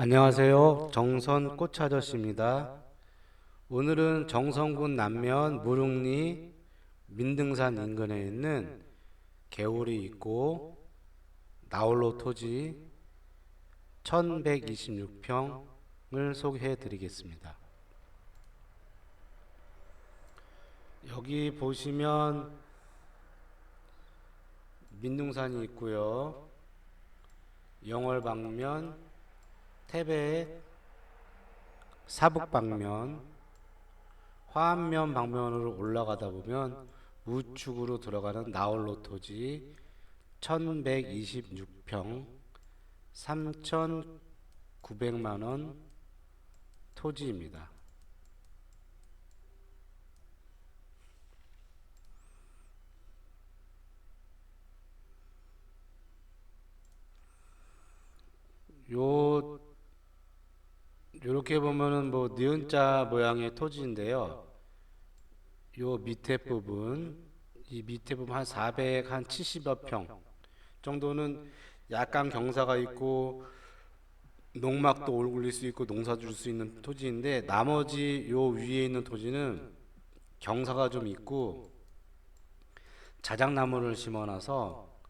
안녕하세요. 정선 꽃아저씨입니다. 오늘은 정선군 남면 무릉리 민등산 인근에 있는 개울이 있고 나홀로 토지 1126평을 소개해 드리겠습니다. 여기 보시면 민둥산이 있고요. 영월 방면 태백 사북 방면 화암면 방면으로 올라가다 보면 우측으로 들어가는 나홀로 토지 1126평 3,900만 원 토지입니다. 요 이렇게 보면은 뭐 니은자 모양의 토지인데요. 요 밑에 부분, 이 밑에 부분 한 400, 한 70여 평 정도는 약간 경사가 있고 농막도 올릴 수 있고 농사 줄 수 있는 토지인데 나머지 요 위에 있는 토지는 경사가 좀 있고 자작나무를 심어놔서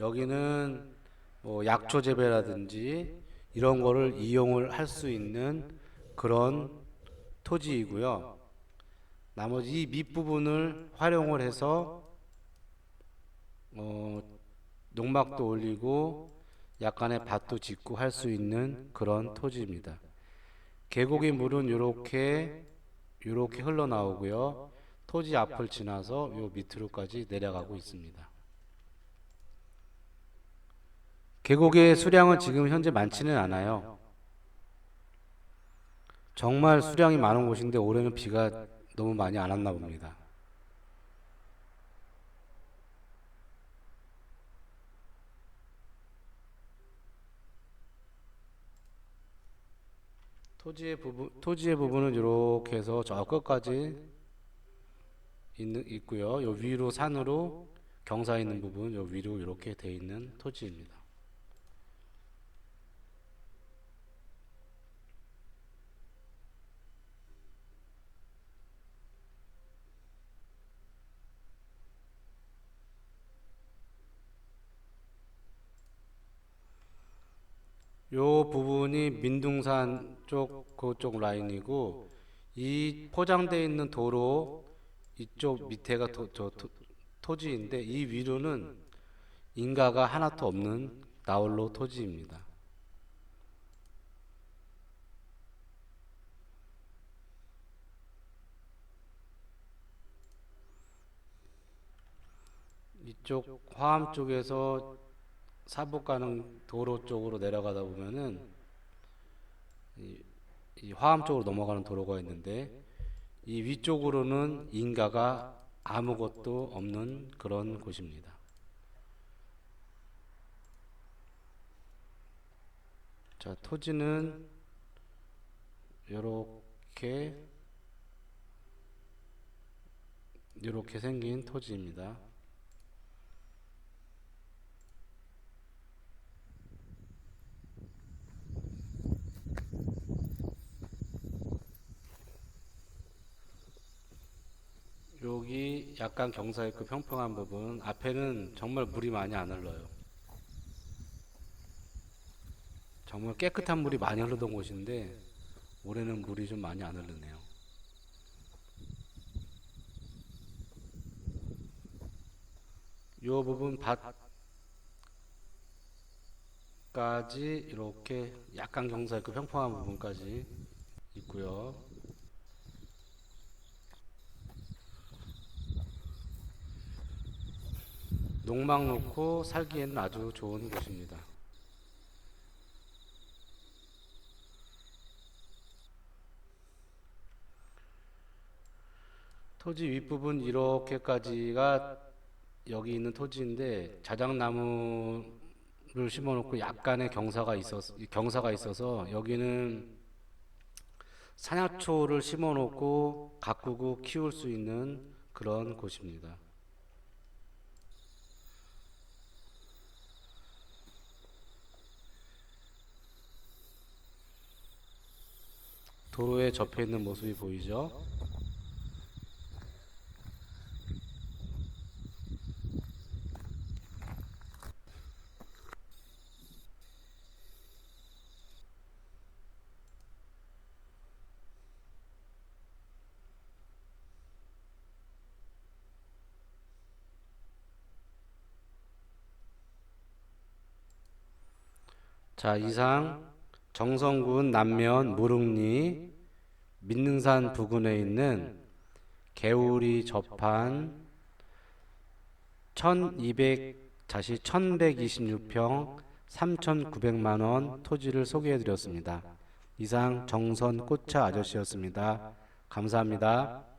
여기는 뭐 약초 재배라든지 이런 거를 이용을 할 수 있는 그런 토지이고요. 나머지 이 밑부분을 활용을 해서 어, 농막도 올리고 약간의 밭도 짓고 할 수 있는 그런 토지입니다. 계곡의 물은 이렇게 이렇게 흘러나오고요. 토지 앞을 지나서 요 밑으로까지 내려가고 있습니다. 계곡의 수량은 지금 현재 많지는 않아요. 정말 수량이 많은 곳인데 올해는 비가 너무 많이 안 왔나 봅니다. 토지의 부분 토지의 부분은 이렇게 해서 저 끝까지 있는 있고요. 요 위로 산으로 경사 있는 부분 요 위로 이렇게 돼 있는 토지입니다. 요 부분이 민둥산 쪽 그쪽 라인이고 이 포장되어 있는 도로 이쪽 밑에가 도, 저 토, 토지인데 이 위로는 인가가 하나도 없는 나홀로 토지입니다. 이쪽 화암 쪽에서 사북 가는 도로 쪽으로 내려가다 보면은 이, 이 화암 쪽으로 넘어가는 도로가 있는데 이 위쪽으로는 인가가 아무것도 없는 그런 곳입니다. 자, 토지는 이렇게 이렇게 생긴 토지입니다. 여기 약간 경사 있고 평평한 부분 앞에는 정말 물이 많이 안 흘러요. 정말 깨끗한 물이 많이 흐르던 곳인데 올해는 물이 좀 많이 안 흐르네요. 요 부분 밭까지 이렇게 약간 경사 있고 평평한 부분까지 있고요. 농막 놓고 살기에는 아주 좋은 곳입니다. 토지 윗부분 이렇게까지가 여기 있는 토지인데 자작나무를 심어놓고 약간의 경사가 있어서 경사가 있어서 여기는 산야초를 심어놓고 가꾸고 키울 수 있는 그런 곳입니다. 도로에 접해 있는 모습이 보이죠? 자, 이상 정성군 남면 무릉리 민능산 부근에 있는 개울이 접한 1200 다시 1126평 3,900만 원 토지를 소개해 드렸습니다. 이상 정선 꽃차 아저씨였습니다. 감사합니다.